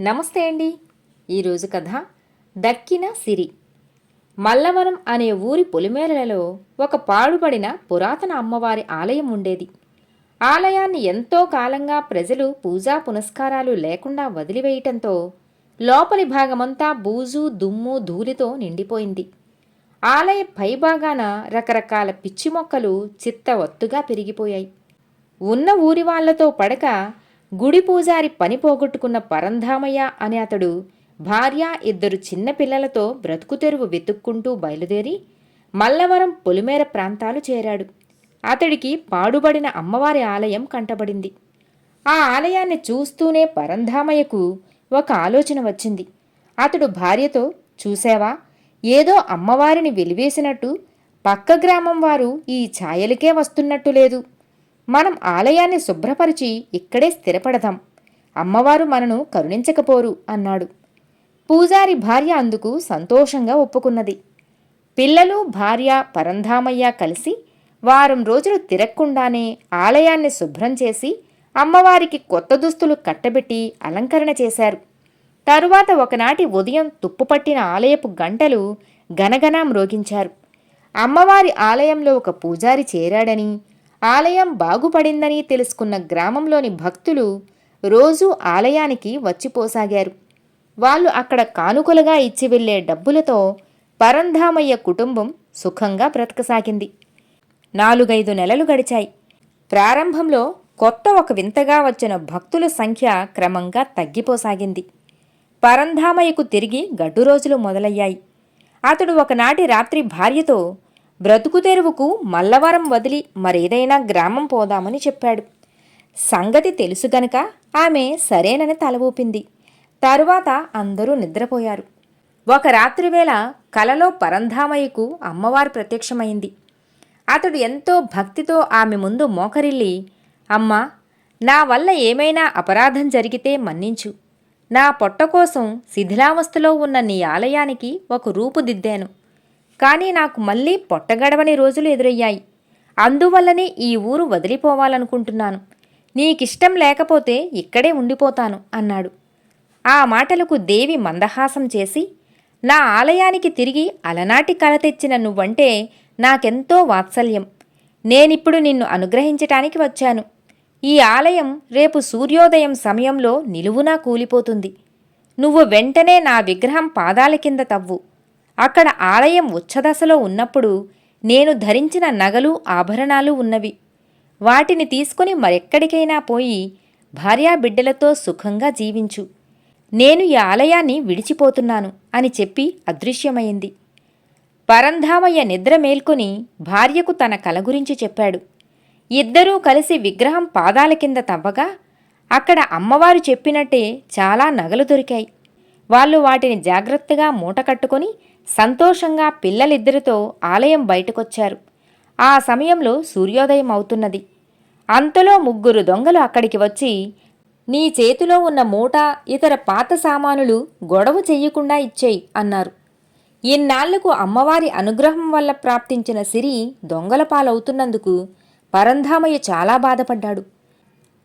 నమస్తే అండి. ఈరోజు కథ దక్కిన సిరి. మల్లవరం అనే ఊరి పొలిమేరలలో ఒక పాడుబడిన పురాతన అమ్మవారి ఆలయం ఉండేది. ఆలయాన్ని ఎంతో కాలంగా ప్రజలు పూజా పునస్కారాలు లేకుండా వదిలివేయటంతో లోపలి భాగమంతా బూజు దుమ్ము ధూళితో నిండిపోయింది. ఆలయ పైభాగాన రకరకాల పిచ్చి మొక్కలు చిత్త ఒత్తుగా పెరిగిపోయాయి. ఉన్న ఊరి వాళ్ళతో పడక గుడి పూజారి పని పోగొట్టుకున్న పరంధామయ్య అనే అతడు భార్య ఇద్దరు చిన్నపిల్లలతో బ్రతుకుతెరువు బ్రతుకు తెరువు వెతుక్కుంటూ బయలుదేరి మల్లవరం పొలిమేర ప్రాంతాలు చేరాడు. అతడికి పాడుబడిన అమ్మవారి ఆలయం కంటబడింది. ఆ ఆలయాన్ని చూస్తూనే పరంధామయ్యకు ఒక ఆలోచన వచ్చింది. అతడు భార్యతో చూసావా ఏదో అమ్మవారిని వెలివేసినట్టు పక్క గ్రామం వారు ఈ ఛాయలకే వస్తున్నట్టు లేదు. మనం ఆలయాన్ని శుభ్రపరిచి ఇక్కడే స్థిరపడదాం. అమ్మవారు మనను కరుణించకపోరు అన్నాడు. పూజారి భార్య అందుకు సంతోషంగా ఒప్పుకున్నది. పిల్లలు భార్య పరంధామయ్య కలిసి వారం రోజులు తిరక్కుండానే ఆలయాన్ని శుభ్రం చేసి అమ్మవారికి కొత్త దుస్తులు కట్టబెట్టి అలంకరణ చేశారు. తరువాత ఒకనాటి ఉదయం తుప్పుపట్టిన ఆలయపు గంటలు గనగనా మ్రోగించారు. అమ్మవారి ఆలయంలో ఒక పూజారి చేరాడని ఆలయం బాగుపడిందని తెలుసుకున్న గ్రామంలోని భక్తులు రోజూ ఆలయానికి వచ్చిపోసాగారు వాళ్ళు అక్కడ కానుకలుగా ఇచ్చి వెళ్ళే డబ్బులతో పరంధామయ్య కుటుంబం సుఖంగా బ్రతకసాగింది. నాలుగైదు నెలలు గడిచాయి. ప్రారంభంలో కొత్త ఒక వింతగా వచ్చిన భక్తుల సంఖ్య క్రమంగా తగ్గిపోసాగింది. పరంధామయ్యకు తిరిగి గడ్డు రోజులు మొదలయ్యాయి. అతడు ఒకనాటి రాత్రి భార్యతో బ్రతుకు తెరువుకు మల్లవరం వదిలి మరేదైనా గ్రామం పోదామని చెప్పాడు. సంగతి తెలుసు గనక ఆమె సరేనని తల ఊపింది. తరువాత అందరూ నిద్రపోయారు. ఒక రాత్రివేళ కలలో పరంధామయ్యకు అమ్మవారు ప్రత్యక్షమైంది. అతడు ఎంతో భక్తితో ఆమె ముందు మోకరిల్లి అమ్మా నా వల్ల ఏమైనా అపరాధం జరిగితే మన్నించు. నా పొట్ట కోసం శిథిలావస్థలో ఉన్న నీ ఆలయానికి ఒక రూపుదిద్దాను కానీ నాకు మళ్ళీ పొట్టగడవని రోజులు ఎదురయ్యాయి. అందువల్లనే ఈ ఊరు వదిలిపోవాలనుకుంటున్నాను. నీకిష్టం లేకపోతే ఇక్కడే ఉండిపోతాను అన్నాడు. ఆ మాటలకు దేవి మందహాసం చేసి నా ఆలయానికి తిరిగి అలనాటి కల తెచ్చిన నువ్వంటే నాకెంతో వాత్సల్యం. నేనిప్పుడు నిన్ను అనుగ్రహించటానికి వచ్చాను. ఈ ఆలయం రేపు సూర్యోదయం సమయంలో నిలువునా కూలిపోతుంది. నువ్వు వెంటనే నా విగ్రహం పాదాల కింద తవ్వు. అక్కడ ఆలయం ఉచ్చదశలో ఉన్నప్పుడు నేను ధరించిన నగలు ఆభరణాలు ఉన్నవి. వాటిని తీసుకుని మరెక్కడికైనా పోయి భార్యాబిడ్డలతో సుఖంగా జీవించు. నేను ఈ ఆలయాన్ని విడిచిపోతున్నాను అని చెప్పి అదృశ్యమైంది. పరంధామయ్య నిద్ర మేల్కొని భార్యకు తన కల గురించి చెప్పాడు. ఇద్దరూ కలిసి విగ్రహం పాదాల కింద తవ్వగా అక్కడ అమ్మవారు చెప్పినట్టే చాలా నగలు దొరికాయి. వాళ్ళు వాటిని జాగ్రత్తగా మూట కట్టుకొని సంతోషంగా పిల్లలిద్దరితో ఆలయం బయటకొచ్చారు. ఆ సమయంలో సూర్యోదయం అవుతున్నది. అంతలో ముగ్గురు దొంగలు అక్కడికి వచ్చి నీ చేతిలో ఉన్న మూట ఇతర పాత సామానులు గొడవ చెయ్యకుండా ఇచ్చేయి అన్నారు. ఇన్నాళ్ళకు అమ్మవారి అనుగ్రహం వల్ల ప్రాప్తించిన సిరి దొంగల పాలవుతున్నందుకు పరంధామయ్య చాలా బాధపడ్డాడు.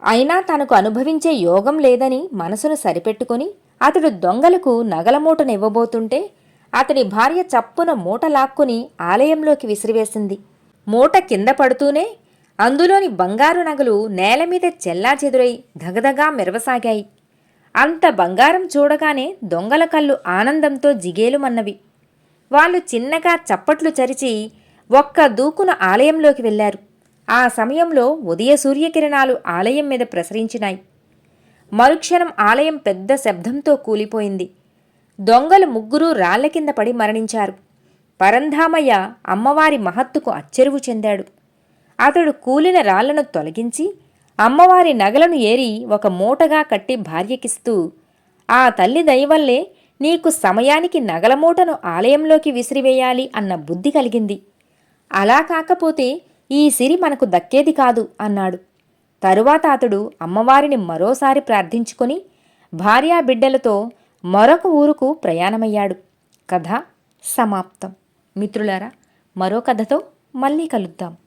అయినా తనకు అనుభవించే యోగం లేదని మనసును సరిపెట్టుకుని అతడు దొంగలకు నగల మూటనివ్వబోతుంటే అతడి భార్య చప్పున మూట లాక్కుని ఆలయంలోకి విసిరివేసింది. మూట కింద పడుతూనే అందులోని బంగారు నగలు నేలమీద చెల్లాచెదురై ధగధగా మెరవసాగాయి. అంత బంగారం చూడగానే దొంగల కళ్ళు ఆనందంతో జిగేలుమన్నవి. వాళ్ళు చిన్నగా చప్పట్లు చరిచి ఒక్క దూకున ఆలయంలోకి వెళ్ళారు ఆ సమయంలో ఉదయ సూర్యకిరణాలు ఆలయం మీద ప్రసరించినాయి. మరుక్షణం ఆలయం పెద్ద శబ్దంతో కూలిపోయింది. దొంగలు ముగ్గురు రాళ్ళ కింద పడి మరణించారు. పరంధామయ్య అమ్మవారి మహత్తుకు అచ్చెరువు చెందాడు. అతడు కూలిన రాళ్ళను తొలగించి అమ్మవారి నగలను ఏరి ఒక మూటగా కట్టి భార్యకిస్తూ ఆ తల్లి దయవల్లే నీకు సమయానికి నగల మూటను ఆలయంలోకి విసిరివేయాలి అన్న బుద్ధి కలిగింది. అలా కాకపోతే ఈ సిరి మనకు దక్కేది కాదు అన్నాడు. తరువాత అతడు అమ్మవారిని మరోసారి ప్రార్థించుకొని భార్యాబిడ్డలతో మరొక ఊరుకు ప్రయాణమయ్యాడు. కథ సమాప్తం. మిత్రులారా మరో కథతో మళ్ళీ కలుద్దాం.